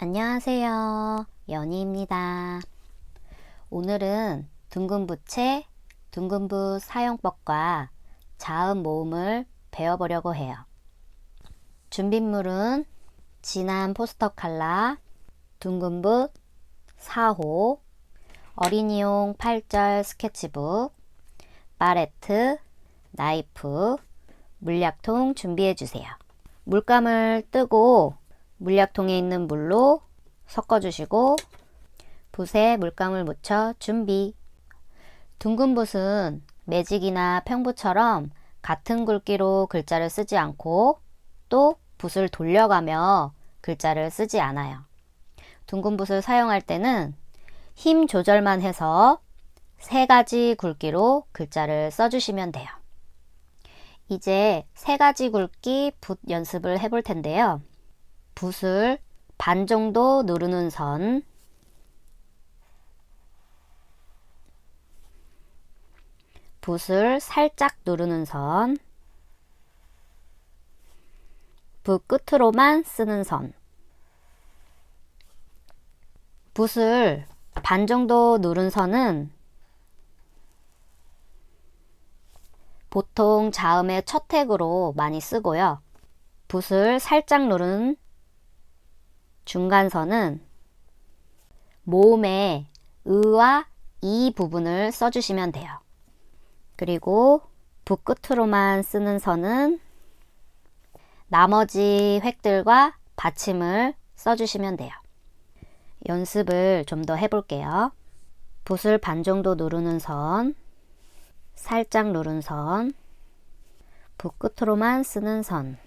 안녕하세요. 연희입니다. 오늘은 둥근 부채, 둥근부 사용법과 자음 모음을 배워보려고 해요. 준비물은 진한 포스터 칼라, 둥근 붓 4호, 어린이용 8절 스케치북, 파레트, 나이프, 물약통 준비해 주세요. 물감을 뜨고 물약통에 있는 물로 섞어주시고 붓에 물감을 묻혀 준비. 둥근 붓은 매직이나 평붓처럼 같은 굵기로 글자를 쓰지 않고 또 붓을 돌려가며 글자를 쓰지 않아요. 둥근 붓을 사용할 때는 힘 조절만 해서 세 가지 굵기로 글자를 써주시면 돼요. 이제 세 가지 굵기 붓 연습을 해볼 텐데요. 붓을 반 정도 누르는 선, 붓을 살짝 누르는 선, 붓 끝으로만 쓰는 선, 붓을 반 정도 누른 선은 보통 자음의 첫 택으로 많이 쓰고요. 붓을 살짝 누른 중간선은 모음의 의와 이 부분을 써주시면 돼요. 그리고 붓 끝으로만 쓰는 선은 나머지 획들과 받침을 써주시면 돼요. 연습을 좀 더 해볼게요. 붓을 반 정도 누르는 선, 살짝 누른 선, 붓 끝으로만 쓰는 선,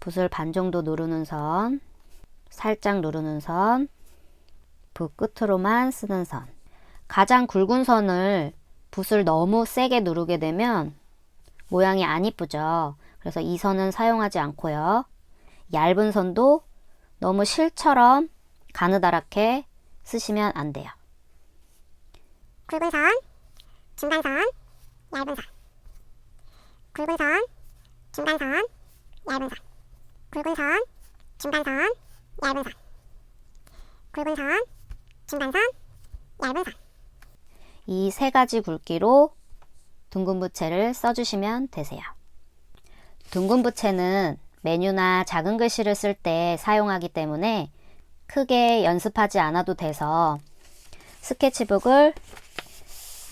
붓을 반 정도 누르는 선, 살짝 누르는 선, 붓 끝으로만 쓰는 선. 가장 굵은 선을 붓을 너무 세게 누르게 되면 모양이 안 이쁘죠. 그래서 이 선은 사용하지 않고요. 얇은 선도 너무 실처럼 가느다랗게 쓰시면 안 돼요. 굵은 선, 중간 선, 얇은 선. 굵은 선, 중간 선, 얇은 선. 굵은 선, 중간 선, 얇은 선. 굵은 선, 중간 선, 얇은 선. 이 세 가지 굵기로 둥근 부채를 써주시면 되세요. 둥근 부채는 메뉴나 작은 글씨를 쓸 때 사용하기 때문에 크게 연습하지 않아도 돼서 스케치북을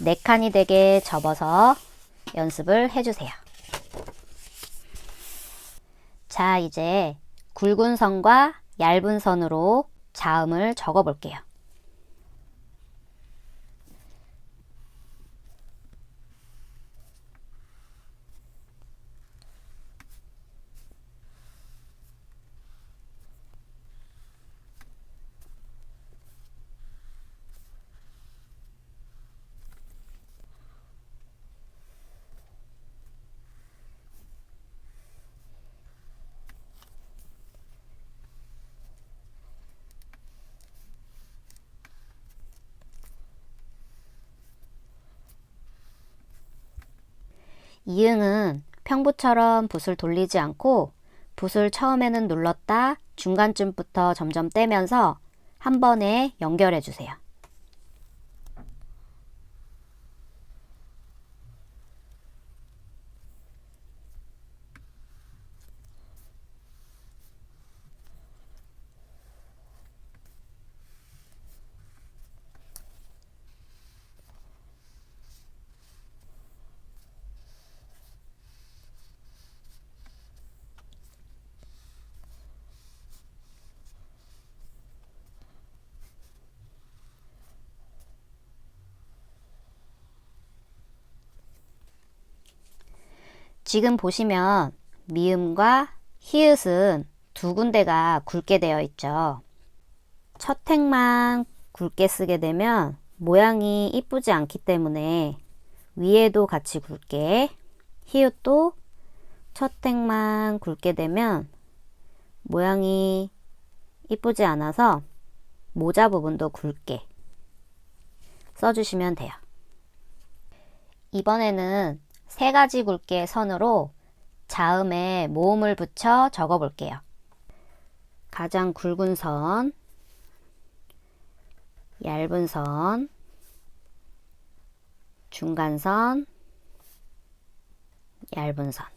4칸이 되게 접어서 연습을 해주세요. 자, 이제 굵은 선과 얇은 선으로 자음을 적어 볼게요. 이응은 평부처럼 붓을 돌리지 않고 붓을 처음에는 눌렀다 중간쯤부터 점점 떼면서 한 번에 연결해 주세요. 지금 보시면 미음과 히읗은 두 군데가 굵게 되어 있죠. 첫 택만 굵게 쓰게 되면 모양이 이쁘지 않기 때문에 위에도 같이 굵게 히읗도 첫 택만 굵게 되면 모양이 이쁘지 않아서 모자 부분도 굵게 써주시면 돼요. 이번에는 세 가지 굵기의 선으로 자음에 모음을 붙여 적어 볼게요. 가장 굵은 선, 얇은 선, 중간선, 얇은 선.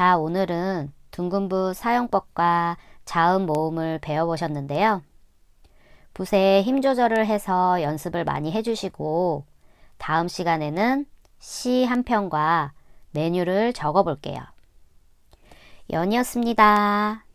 자, 오늘은 둥근붓 사용법과 자음 모음을 배워보셨는데요. 붓에 힘 조절을 해서 연습을 많이 해주시고, 다음 시간에는 시 한 편과 메뉴를 적어 볼게요. 연이었습니다.